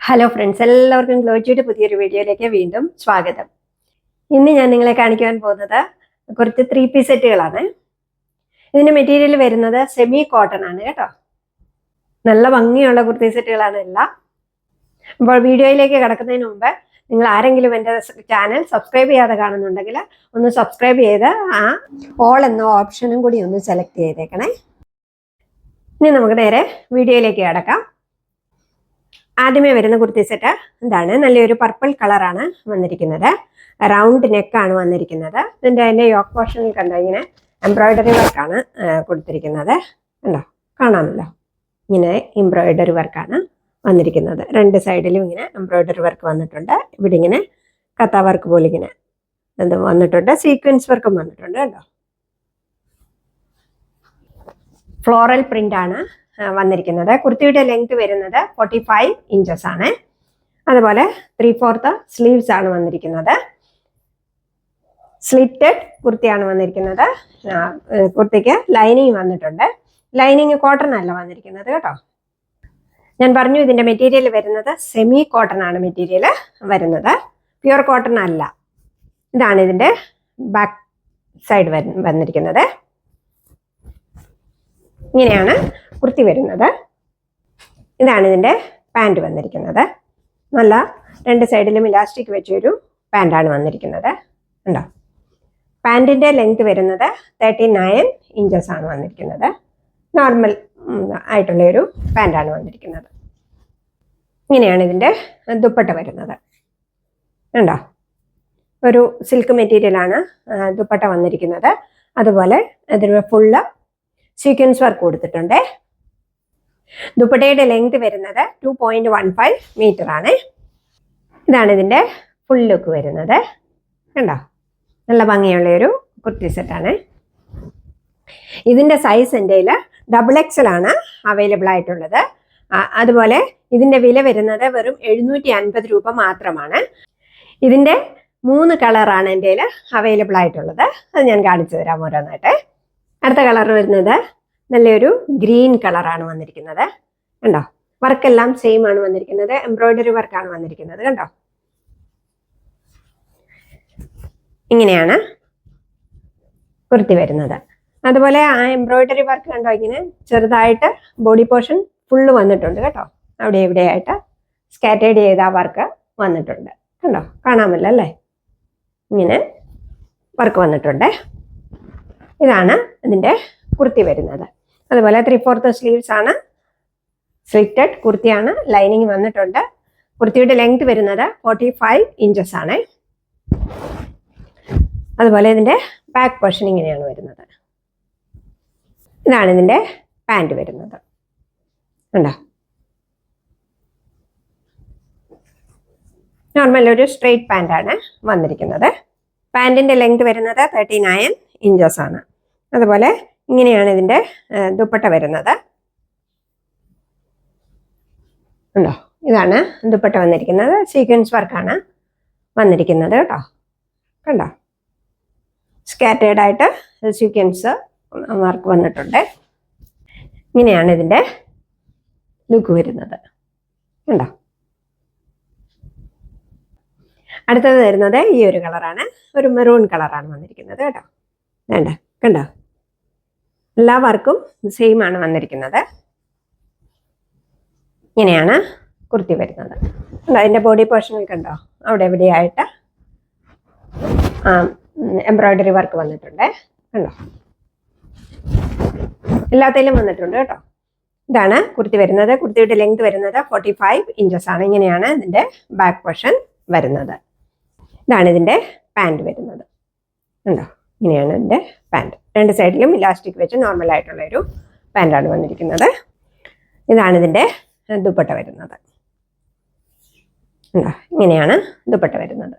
Hello friends എല്ലാവർക്കും ഗ്ലോജിയുടെ പുതിയൊരു വീഡിയോയിലേക്ക് വീണ്ടും സ്വാഗതം. ഇന്ന് ഞാൻ നിങ്ങളെ കാണിക്കുവാൻ പോകുന്നത് കുറച്ച് ത്രീ പീസ് സെറ്റുകളാണ്. ഇതിന്റെ മെറ്റീരിയൽ വരുന്നത് സെമി കോട്ടൺ ആണ് കേട്ടോ. നല്ല ഭംഗിയുള്ള കുർത്തി സെറ്റുകളാണ് എല്ലാം. അപ്പോൾ വീഡിയോയിലേക്ക് കിടക്കുന്നതിന് മുമ്പ് നിങ്ങൾ ആരെങ്കിലും എന്റെ ചാനൽ സബ്സ്ക്രൈബ് ചെയ്യാതെ കാണുന്നുണ്ടെങ്കിൽ ഒന്ന് സബ്സ്ക്രൈബ് ചെയ്ത് ആ ഓൾ എന്ന ഓപ്ഷനും കൂടി ഒന്ന് സെലക്ട് ചെയ്തേക്കണേ. ഇനി നമുക്ക് നേരെ വീഡിയോയിലേക്ക് കിടക്കാം. ആദ്യമേ വരുന്ന കുർത്തി സെറ്റ് എന്താണ് നല്ലൊരു പർപ്പിൾ കളറാണ് വന്നിരിക്കുന്നത്. റൗണ്ട് നെക്കാണ് വന്നിരിക്കുന്നത്. ഇതിന്റെ അതിന്റെ യോക്ക് പോർഷനിൽ കണ്ടോ? ഇങ്ങനെ എംബ്രോയിഡറി വർക്കാണ് കൊടുത്തിരിക്കുന്നത്. കണ്ടോ? കാണാമല്ലോ. ഇങ്ങനെ എംബ്രോയിഡറി വർക്കാണ് വന്നിരിക്കുന്നത്. രണ്ട് സൈഡിലും ഇങ്ങനെ എംബ്രോയിഡറി വർക്ക് വന്നിട്ടുണ്ട്. ഇവിടെ ഇങ്ങനെ കത്ത വർക്ക് പോലെ ഇങ്ങനെ ഇത് വന്നിട്ടുണ്ട്? സീക്വൻസ് വർക്കും വന്നിട്ടുണ്ട്. കേട്ടോ ഫ്ലോറൽ ആ, വന്നിരിക്കുന്നത്. കുർത്തിയുടെ ലെങ്ത് വരുന്നത് ഫോർട്ടി ഫൈവ് ഇഞ്ചസ് ആണ്. അതുപോലെ ത്രീ ഫോർത്ത് സ്ലീവ്സ് ആണ് വന്നിരിക്കുന്നത്. സ്ലിറ്റഡ് കുർത്തിയാണ് വന്നിരിക്കുന്നത്. കുർത്തിക്ക് ലൈനിങ് വന്നിട്ടുണ്ട്. ലൈനിങ് കോട്ടൺ അല്ല വന്നിരിക്കുന്നത് കേട്ടോ. ഞാൻ പറഞ്ഞു ഇതിന്റെ മെറ്റീരിയൽ വരുന്നത് സെമി കോട്ടൺ ആണ് മെറ്റീരിയൽ വരുന്നത്. പ്യുവർ കോട്ടൺ അല്ല. ഇതാണ് ഇതിന്റെ ബാക്ക് സൈഡ് വന്നിരിക്കുന്നത്. ഇങ്ങനെയാണ് കുർത്തി വരുന്നത്. ഇതാണ് ഇതിന്റെ പാന്റ് വന്നിരിക്കുന്നത്. നല്ല രണ്ട് സൈഡിലും ഇലാസ്റ്റിക് വെച്ചൊരു പാന്റാണ് വന്നിരിക്കുന്നത്. ഉണ്ടോ പാന്റിന്റെ ലെങ്ത് വരുന്നത് തേർട്ടി നയൻ ഇഞ്ചസ് ആണ് വന്നിരിക്കുന്നത്. നോർമൽ ആയിട്ടുള്ള ഒരു പാന്റാണ് വന്നിരിക്കുന്നത്. ഇങ്ങനെയാണ് ഇതിന്റെ ദുപ്പട്ട വരുന്നത്. ഉണ്ടോ ഒരു സിൽക്ക് മെറ്റീരിയലാണ് ദുപ്പട്ട വന്നിരിക്കുന്നത്. അതുപോലെ അതിന് ഫുള്ള് സീക്വൻസ് വർക്ക് കൊടുത്തിട്ടുണ്ട്. ദുപ്പട്ടയുടെ ലെങ്ത് വരുന്നത് two point one five metre ആണ്. ഇതാണ് ഇതിന്റെ ഫുൾ ലുക്ക് വരുന്നത്. കണ്ടോ? നല്ല ഭംഗിയുള്ള ഒരു കുർത്തി സെറ്റാണ് ഇതിന്റെ സൈസ് എന്റെ ഡബിൾ എക്സൽ ആണ് അവൈലബിൾ ആയിട്ടുള്ളത്. അതുപോലെ ഇതിന്റെ വില വരുന്നത് വെറും എഴുന്നൂറ്റി അൻപത് രൂപ മാത്രമാണ്. ഇതിന്റെ മൂന്ന് കളറാണ് എന്റെ അവൈലബിൾ ആയിട്ടുള്ളത്. അത് ഞാൻ കാണിച്ചു തരാം ഓരോന്നായിട്ട്. അടുത്ത കളർ വരുന്നത് നല്ലൊരു ഗ്രീൻ കളറാണ് വന്നിരിക്കുന്നത്. കണ്ടോ? വർക്കെല്ലാം സെയിം ആണ് വന്നിരിക്കുന്നത്. എംബ്രോയിഡറി വർക്കാണ് വന്നിരിക്കുന്നത്. കണ്ടോ? ഇങ്ങനെയാണ് കുർത്തി വരുന്നത്. അതുപോലെ ആ എംബ്രോയിഡറി വർക്ക് കണ്ടോ ഇങ്ങനെ ചെറുതായിട്ട് ബോഡി പോർഷൻ ഫുള്ള് വന്നിട്ടുണ്ട് കേട്ടോ. അവിടെ എവിടെയായിട്ട് സ്കാറ്റേഡ് ചെയ്ത വർക്ക് വന്നിട്ടുണ്ട്. കണ്ടോ? കാണാമല്ലോ അല്ലേ? ഇങ്ങനെ വർക്ക് വന്നിട്ടുണ്ട്. ഇതാണ് ഇതിന്റെ കുർത്തി വരുന്നത്. അതുപോലെ ത്രീ ഫോർത്ത് സ്ലീവ്സ് ആണ്. സ്ലിറ്റഡ് കുർത്തിയാണ്. ലൈനിങ് വന്നിട്ടുണ്ട്. കുർത്തിയുടെ ലെങ്ത് വരുന്നത് ഫോർട്ടി ഫൈവ് ഇഞ്ചസ് ആണ്. അതുപോലെ ഇതിന്റെ ബാക്ക് പോർഷൻ ഇങ്ങനെയാണ് വരുന്നത്. ഇതാണ് ഇതിന്റെ പാന്റ് വരുന്നത്. ഉണ്ടോ നോർമൽ ഒരു സ്ട്രെയിറ്റ് പാന്റാണ് വന്നിരിക്കുന്നത്. പാന്റിന്റെ ലെങ്ത് വരുന്നത് തേർട്ടി നയൻ ഇഞ്ചസ് ആണ്. അതുപോലെ ഇങ്ങനെയാണ് ഇതിന്റെ ദുപ്പട്ട വരുന്നത്. ഉണ്ടോ? ഇതാണ് ദുപ്പട്ട വന്നിരിക്കുന്നത്. സീക്വൻസ് വർക്കാണ് വന്നിരിക്കുന്നത് കേട്ടോ. കണ്ടോ? സ്കാറ്റേഡ് ആയിട്ട് സീക്വൻസ് വർക്ക് വന്നിട്ടുണ്ട്. ഇങ്ങനെയാണ് ഇതിന്റെ ലുക്ക് വരുന്നത്. കണ്ടോ? അടുത്തത് വരുന്നത് ഈ ഒരു കളറാണ് ഒരു മെറൂൺ കളറാണ് വന്നിരിക്കുന്നത് കേട്ടോ. വേണ്ട കണ്ടോ? എല്ലാ വർക്കും സെയിം ആണ് വന്നിരിക്കുന്നത്. ഇങ്ങനെയാണ് കുർത്തി വരുന്നത്. അതിന്റെ ബോഡി പോർഷനിൽ കണ്ടോ? അവിടെ എവിടെയായിട്ട് എംബ്രോയിഡറി വർക്ക് വന്നിട്ടുണ്ട്. കണ്ടോ? എല്ലാത്തിലും വന്നിട്ടുണ്ട് കേട്ടോ. ഇതാണ് കുർത്തി വരുന്നത്. കുർത്തിയുടെ ലെങ്ത് വരുന്നത് ഫോർട്ടി ഫൈവ് ഇഞ്ചസ് ആണ്. ഇങ്ങനെയാണ് ഇതിന്റെ ബാക്ക് പോർഷൻ വരുന്നത്. ഇതാണ് ഇതിന്റെ പാന്റ് വരുന്നത്. ഉണ്ടോ ഇങ്ങനെയാണ് എന്റെ പാന്റ് രണ്ട് സൈഡിലും ഇലാസ്റ്റിക് വെച്ച് നോർമൽ ആയിട്ടുള്ള ഒരു പാന്റാണ് വന്നിരിക്കുന്നത്. ഇതാണ് ഇതിന്റെ ദുപ്പട്ട വരുന്നത്. ഇങ്ങനെയാണ് ദുപ്പട്ട വരുന്നത്.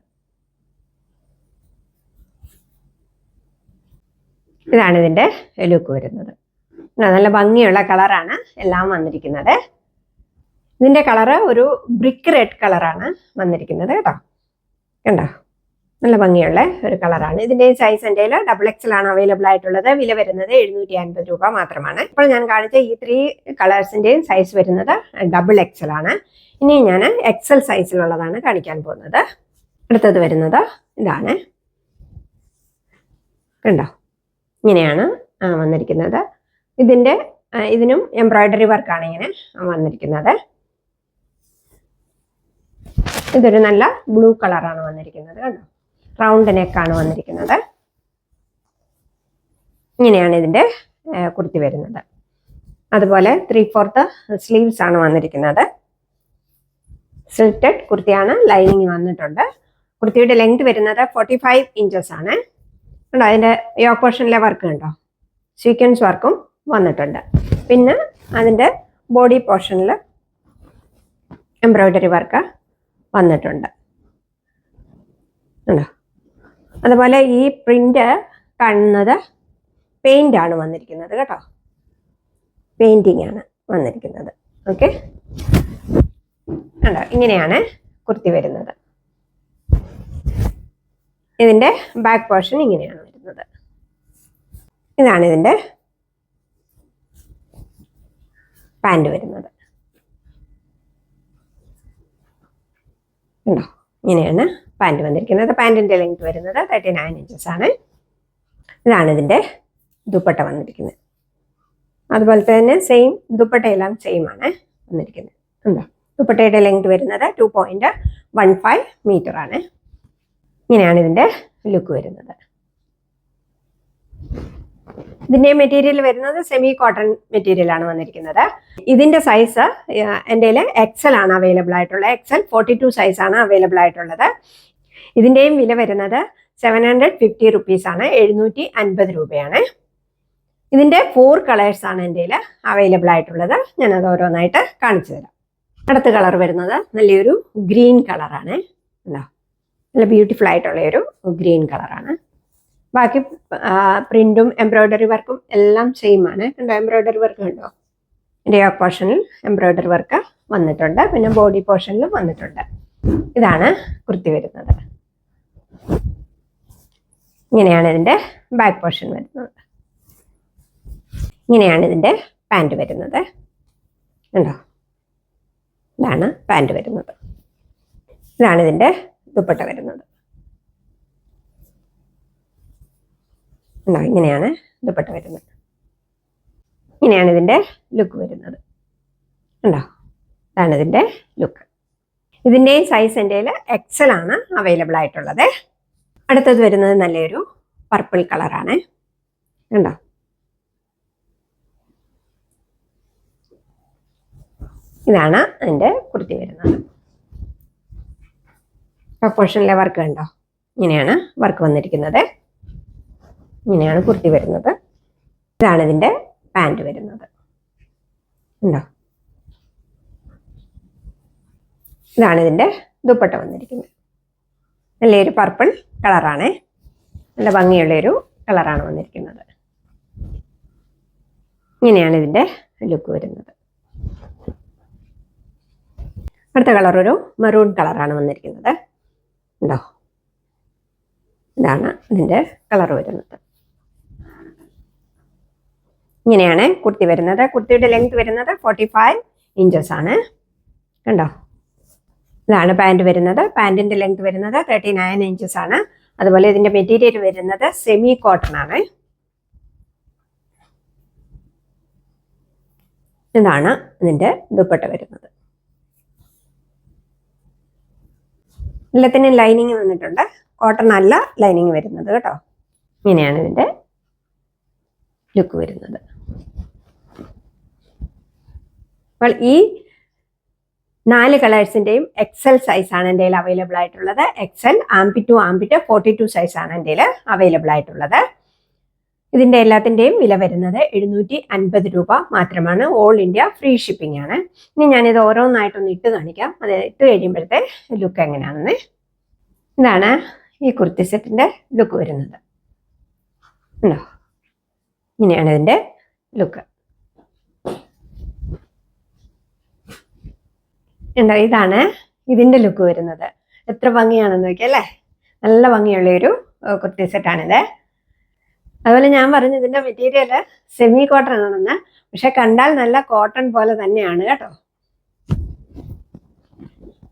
ഇതാണ് ഇതിന്റെ ലുക്ക് വരുന്നത്. നല്ല ഭംഗിയുള്ള കളറാണ് എല്ലാം വന്നിരിക്കുന്നത്. ഇതിന്റെ കളറ് ഒരു ബ്രിക്ക് റെഡ് കളറാണ് വന്നിരിക്കുന്നത് കേട്ടോ. കണ്ടോ? നല്ല ഭംഗിയുള്ള ഒരു കളറാണ്. ഇതിന്റെ സൈസ് എന്റെ ഡബിൾ എക്സൽ ആണ് അവൈലബിൾ ആയിട്ടുള്ളത്. വില വരുന്നത് എഴുന്നൂറ്റി അൻപത് രൂപ മാത്രമാണ്. ഇപ്പോൾ ഞാൻ കാണിച്ച ഈ ത്രീ കളേഴ്സിന്റെയും സൈസ് വരുന്നത് ഡബിൾ എക്സൽ ആണ് ഇനി ഞാൻ എക്സൽ സൈസിലുള്ളതാണ് കാണിക്കാൻ പോകുന്നത്. അടുത്തത് വരുന്നത് ഇതാണ്. കണ്ടോ? ഇങ്ങനെയാണ് വന്നിരിക്കുന്നത്. ഇതിന്റെ ഇതിനും എംബ്രോയ്ഡറി വർക്കാണ് ഇങ്ങനെ വന്നിരിക്കുന്നത്. ഇതൊരു നല്ല ബ്ലൂ കളറാണ് വന്നിരിക്കുന്നത്. കണ്ടോ? റൗണ്ട് നെക്കാണ് വന്നിരിക്കുന്നത്. ഇങ്ങനെയാണ് ഇതിന്റെ കുർത്തി വരുന്നത്. അതുപോലെ ത്രീ ഫോർത്ത് സ്ലീവ്സ് ആണ് വന്നിരിക്കുന്നത്. സ്ലിറ്റഡ് കുർത്തിയാണ് ലൈനിങ് വന്നിട്ടുണ്ട്. കുർത്തിയുടെ ലെങ്ത് വരുന്നത് ഫോർട്ടി ഫൈവ് ഇഞ്ചസ് ആണ്. കണ്ടോ അതിന്റെ യോക്ക് പോർഷനിലെ വർക്ക് കണ്ടോ? സീക്വൻസ് വർക്കും വന്നിട്ടുണ്ട്. പിന്നെ അതിന്റെ ബോഡി പോർഷനിൽ എംബ്രോയിഡറി വർക്ക് വന്നിട്ടുണ്ട്. ഉണ്ടോ അതുപോലെ ഈ പ്രിന്റ് കാണുന്നത് പെയിന്റ് ആണ് വന്നിരിക്കുന്നത് കേട്ടോ. പെയിന്റിംഗ് ആണ് വന്നിരിക്കുന്നത്. ഓക്കെ കണ്ടോ? ഇങ്ങനെയാണ് കുർത്തി വരുന്നത്. ഇതിന്റെ ബാക്ക് പോർഷൻ ഇങ്ങനെയാണ് വരുന്നത്. ഇതാണ് ഇതിന്റെ പാന്റ് വരുന്നത്. ഉണ്ടോ ഇങ്ങനെയാണ് പാന്റ് വന്നിരിക്കുന്നത്. പാന്റിന്റെ ലെങ്ത് വരുന്നത് തേർട്ടി നയൻ ഇഞ്ചസ് ആണ്. ഇതാണ് ഇതിന്റെ ദുപ്പട്ട വന്നിരിക്കുന്നത്. അതുപോലെ തന്നെ സെയിം ദുപ്പട്ടയെല്ലാം സെയിം ആണ് വന്നിരിക്കുന്നത്. എന്താ ദുപ്പട്ടയുടെ ലെങ്ത് വരുന്നത് two point one five metre ആണ്. ഇങ്ങനെയാണ് ഇതിന്റെ ലുക്ക് വരുന്നത്. ഇതിന്റെ മെറ്റീരിയൽ വരുന്നത് സെമി കോട്ടൺ മെറ്റീരിയൽ ആണ് വന്നിരിക്കുന്നത്. ഇതിന്റെ സൈസ് എന്റെ എക്സൽ ആണ് അവൈലബിൾ ആയിട്ടുള്ളത്. എക്സൽ ഫോർട്ടി ടു സൈസ് ആണ് അവൈലബിൾ ആയിട്ടുള്ളത്. ഇതിന്റെയും വില വരുന്നത് സെവൻ ഹൺഡ്രഡ് ഫിഫ്റ്റി റുപ്പീസ് ആണ്. എഴുന്നൂറ്റി അൻപത് രൂപയാണ്. ഇതിന്റെ ഫോർ കളേഴ്സ് ആണ് എന്റെ അവൈലബിൾ ആയിട്ടുള്ളത്. ഞാനത് ഓരോന്നായിട്ട് കാണിച്ചു തരാം. അടുത്ത കളർ വരുന്നത് നല്ലൊരു ഗ്രീൻ കളറാണ് ഉണ്ടോ നല്ല ബ്യൂട്ടിഫുൾ ആയിട്ടുള്ള ഒരു ഗ്രീൻ കളറാണ് ബാക്കി പ്രിന്റും എംബ്രോയ്ഡറി വർക്കും എല്ലാം സെയിം ആണ്. കണ്ടോ? എംബ്രോയ്ഡറി വർക്ക് കണ്ടോ? എന്റെ യോക്ക് പോർഷനിൽ എംബ്രോയിഡറി വർക്ക് വന്നിട്ടുണ്ട്. പിന്നെ ബോഡി പോർഷനിലും വന്നിട്ടുണ്ട്. ഇതാണ് കുർത്തി വരുന്നത്. ഇങ്ങനെയാണ് ഇതിന്റെ ബാക്ക് പോർഷൻ വരുന്നത്. ഇങ്ങനെയാണ് ഇതിന്റെ പാന്റ് വരുന്നത്. ഉണ്ടോ ഇതാണ് പാന്റ് വരുന്നത്. ഇതാണ് ഇതിന്റെ ദുപ്പട്ട വരുന്നത്. ഉണ്ടോ ഇങ്ങനെയാണ് ദുപ്പട്ട വരുന്നത്. ഇങ്ങനെയാണ് ഇതിന്റെ ലുക്ക് വരുന്നത്. ഉണ്ടോ ഇതാണ് ഇതിന്റെ ലുക്ക് ഇതിന്റെയും സൈസ് എന്റെ എക്സൽ ആണ് അവൈലബിൾ ആയിട്ടുള്ളത്. അടുത്തത് വരുന്നത് നല്ലൊരു പർപ്പിൾ കളറാണ് കണ്ടോ? ഇതാണ് അതിന്റെ കുർത്തി വരുന്നത്. പ്രപ്പോർഷനിലെ വർക്ക് കണ്ടോ? ഇങ്ങനെയാണ് വർക്ക് വന്നിരിക്കുന്നത്. ഇങ്ങനെയാണ് കുർത്തി വരുന്നത്. ഇതാണ് ഇതിന്റെ പാന്റ് വരുന്നത്. ഉണ്ടോ ഇതാണ് ഇതിന്റെ ദുപ്പട്ട വന്നിരിക്കുന്നത്. നല്ലൊരു പർപ്പിൾ കളറാണ് നല്ല ഭംഗിയുള്ളൊരു കളറാണ് വന്നിരിക്കുന്നത്. ഇങ്ങനെയാണ് ഇതിന്റെ ലുക്ക് വരുന്നത്. അടുത്ത കളർ ഒരു മെറൂൺ കളറാണ് വന്നിരിക്കുന്നത്. ഉണ്ടോ ഇതാണ് ഇതിന്റെ കളർ വരുന്നത്. ഇങ്ങനെയാണ് കുർത്തി വരുന്നത്. കുർത്തിയുടെ ലെങ്ത് വരുന്നത് ഫോർട്ടി ഫൈവ് ഇഞ്ചസ് ആണ്. കണ്ടോ? ഇതാണ് പാന്റ് വരുന്നത്. പാന്റിന്റെ ലെങ്ത് വരുന്നത് തേർട്ടി നയൻ ഇഞ്ചസ് ആണ്. അതുപോലെ ഇതിന്റെ മെറ്റീരിയൽ വരുന്നത് സെമി കോട്ടൺ ആണ്. ഇതാണ് ഇതിന്റെ ദുപ്പട്ട വരുന്നത്. എല്ലാത്തിനും ലൈനിങ് വന്നിട്ടുണ്ട്. കോട്ടൺ അല്ല ലൈനിങ് വരുന്നത് കേട്ടോ. ഇങ്ങനെയാണ് ഇതിന്റെ ലുക്ക് വരുന്നത്. അപ്പോൾ ഈ നാല് കളേഴ്സിന്റെയും എക്സൽ സൈസ് ആണ് എന്റെ അവൈലബിൾ ആയിട്ടുള്ളത്. XL ആംപി to armpit forty two size ആണ് എന്റെ അവൈലബിൾ ആയിട്ടുള്ളത്. ഇതിന്റെ എല്ലാത്തിന്റെയും വില വരുന്നത് എഴുന്നൂറ്റി അൻപത് രൂപ മാത്രമാണ്. ഓൾ ഇന്ത്യ ഫ്രീ ഷിപ്പിംഗ് ആണ്. ഇനി ഞാനിത് ഓരോന്നായിട്ടൊന്ന് ഇട്ട് കാണിക്കാം. അത് ഇട്ട് കഴിയുമ്പോഴത്തെ ലുക്ക് എങ്ങനെയാണെന്ന്. ഇതാണ് ഈ കുർത്തി സെറ്റിന്റെ ലുക്ക് വരുന്നത്. ഉണ്ടോ? ഇങ്ങനെയാണ് ഇതിന്റെ ലുക്ക് ഉണ്ടോ ഇതാണ് ഇതിന്റെ ലുക്ക് വരുന്നത്. എത്ര ഭംഗിയാണെന്ന് നോക്കിയല്ലേ നല്ല ഭംഗിയുള്ള ഒരു കുർത്തി സെറ്റാണിത് അതുപോലെ ഞാൻ പറഞ്ഞു ഇതിന്റെ മെറ്റീരിയൽ സെമി കോട്ടൺ ആണെന്ന്. പക്ഷെ കണ്ടാൽ നല്ല കോട്ടൺ പോലെ തന്നെയാണ് കേട്ടോ.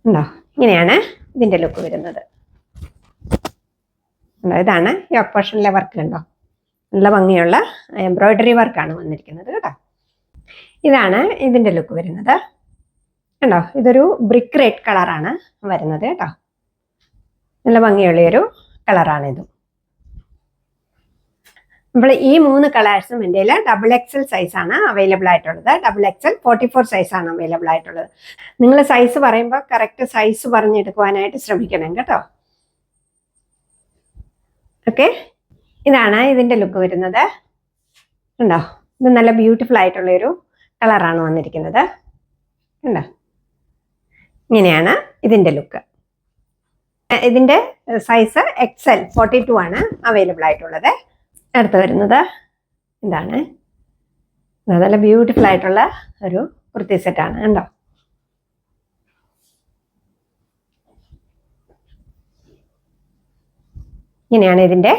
ഉണ്ടോ ഇങ്ങനെയാണ് ഇതിന്റെ ലുക്ക് വരുന്നത്. ഇതാണ് ഈ പോർഷനിലെ വർക്ക് കണ്ടോ? നല്ല ഭംഗിയുള്ള എംബ്രോയിഡറി വർക്കാണ് വന്നിരിക്കുന്നത് കേട്ടോ. ഇതാണ് ഇതിന്റെ ലുക്ക് വരുന്നത്. കണ്ടോ? ഇതൊരു ബ്രിക്ക് റെഡ് കളറാണ് വരുന്നത് കേട്ടോ. നല്ല ഭംഗിയുള്ള ഒരു കളറാണ് ഇത്. അപ്പോൾ ഈ മൂന്ന് കളേഴ്സും എന്റെ ഡബിൾ എക്സൽ സൈസാണ് അവൈലബിൾ ആയിട്ടുള്ളത്. ഡബിൾ എക്സൽ ഫോർട്ടി ഫോർ സൈസാണ് അവൈലബിൾ ആയിട്ടുള്ളത്. നിങ്ങൾ സൈസ് പറയുമ്പോൾ കറക്റ്റ് സൈസ് പറഞ്ഞെടുക്കുവാനായിട്ട് ശ്രമിക്കണം കേട്ടോ. ഓക്കെ ഇതാണ് ഇതിന്റെ ലുക്ക് വരുന്നത്. ഉണ്ടോ ഇത് നല്ല ബ്യൂട്ടിഫുൾ ആയിട്ടുള്ളൊരു കളറാണ് വന്നിരിക്കുന്നത്. ഉണ്ടോ ഇങ്ങനെയാണ് ഇതിന്റെ ലുക്ക് ഇതിന്റെ സൈസ് എക്സൽ ഫോർട്ടി ടു ആണ് അവൈലബിൾ ആയിട്ടുള്ളത്. അടുത്ത് വരുന്നത് ഇതാണ് നല്ല ബ്യൂട്ടിഫുൾ ആയിട്ടുള്ള ഒരു കുർത്തി സെറ്റാണ് കണ്ടോ? ഇങ്ങനെയാണ് ഇതിന്റെ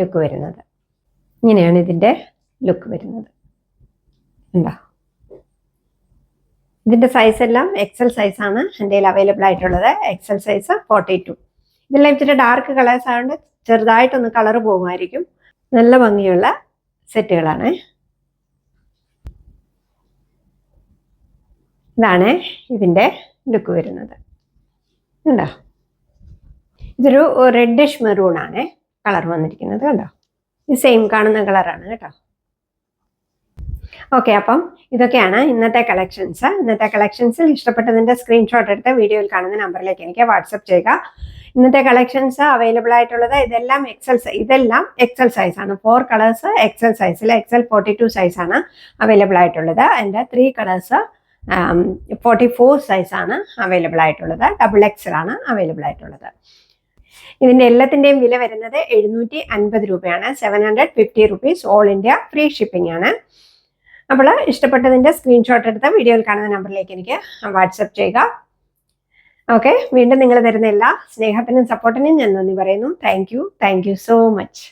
ലുക്ക് വരുന്നത്. ഇങ്ങനെയാണ് ഇതിന്റെ ലുക്ക് വരുന്നത്. ഉണ്ടോ ഇതിന്റെ സൈസ് എല്ലാം എക്സൽ സൈസ് ആണ്. കയ്യിൽ അവൈലബിൾ ആയിട്ടുള്ളത് എക്സൽ സൈസ് ഫോർട്ടി ടു ഇതെല്ലാം ഇച്ചിരി ഡാർക്ക് കളേഴ്സ് ആയതുകൊണ്ട് ചെറുതായിട്ടൊന്ന് കളർ പോകുമായിരിക്കും. നല്ല ഭംഗിയുള്ള സെറ്റുകളാണ് ഇതാണ് ഇതിന്റെ ലുക്ക് വരുന്നത്. ഉണ്ടോ ഇതൊരു റെഡിഷ് മെറൂൺ ആണ്. കളർ വന്നിരിക്കുന്നത് കണ്ടോ? ഈ സെയിം കാണുന്ന കളറാണ് കേട്ടോ. ഓക്കെ അപ്പം ഇതൊക്കെയാണ് ഇന്നത്തെ കളക്ഷൻസ് ഇന്നത്തെ കളക്ഷൻസിൽ ഇഷ്ടപ്പെട്ടതിന്റെ സ്ക്രീൻഷോട്ട് എടുത്ത് വീഡിയോയിൽ കാണുന്ന നമ്പറിലേക്ക് എനിക്ക് വാട്സപ്പ് ചെയ്യുക. ഇന്നത്തെ കളക്ഷൻസ് അവൈലബിൾ ആയിട്ടുള്ളത് ഇതെല്ലാം എക്സൽ ഇതെല്ലാം എക്സൽ സൈസാണ് ഫോർ കളേഴ്സ് എക്സൽ സൈസിൽ എക്സൽ ഫോർട്ടി ടു സൈസാണ് അവൈലബിൾ ആയിട്ടുള്ളത്. അതിന്റെ ത്രീ കളേഴ്സ് ഫോർട്ടി ഫോർ സൈസാണ് അവൈലബിൾ ആയിട്ടുള്ളത്. ഡബിൾ എക്സലാണ് അവൈലബിൾ ആയിട്ടുള്ളത്. ഇതിന്റെ എല്ലാത്തിന്റെയും വില വരുന്നത് എഴുന്നൂറ്റി അൻപത് രൂപയാണ്. Seven hundred fifty rupees all India free shipping ആണ്. അപ്പോൾ ഇഷ്ടപ്പെട്ടതിന്റെ സ്ക്രീൻഷോട്ട് എടുത്ത് വീഡിയോയിൽ കാണുന്ന നമ്പറിലേക്ക് എനിക്ക് വാട്സപ്പ് ചെയ്യുക. ഓക്കെ വീണ്ടും നിങ്ങൾ തരുന്ന എല്ലാ സ്നേഹത്തിനും സപ്പോർട്ടിനും ഞാൻ നന്ദി പറയുന്നു. Thank you thank you so much